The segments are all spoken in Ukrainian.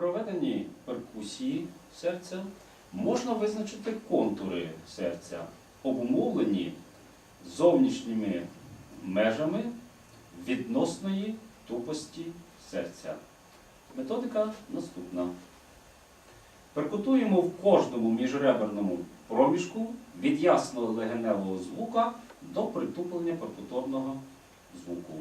проведенні перкусії серця можна визначити контури серця, обумовлені зовнішніми межами відносної тупості серця. Методика наступна. Перкутуємо в кожному міжреберному проміжку від ясного легеневого звука до притуплення перкуторного звуку.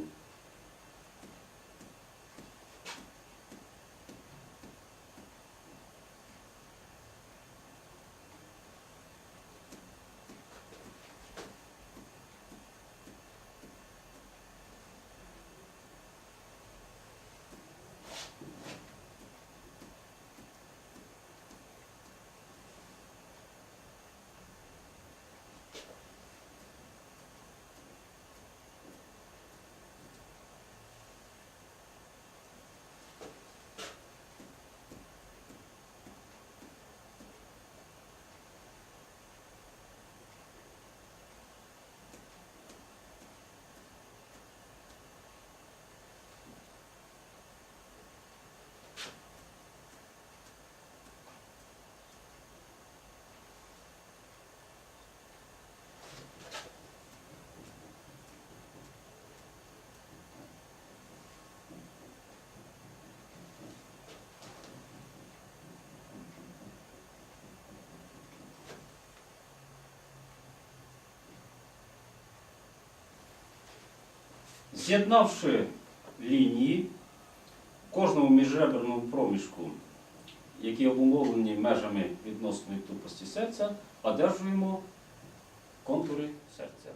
З'єднавши лінії в кожному міжреберному проміжку, які обумовлені межами відносної тупості серця, одержуємо контури серця.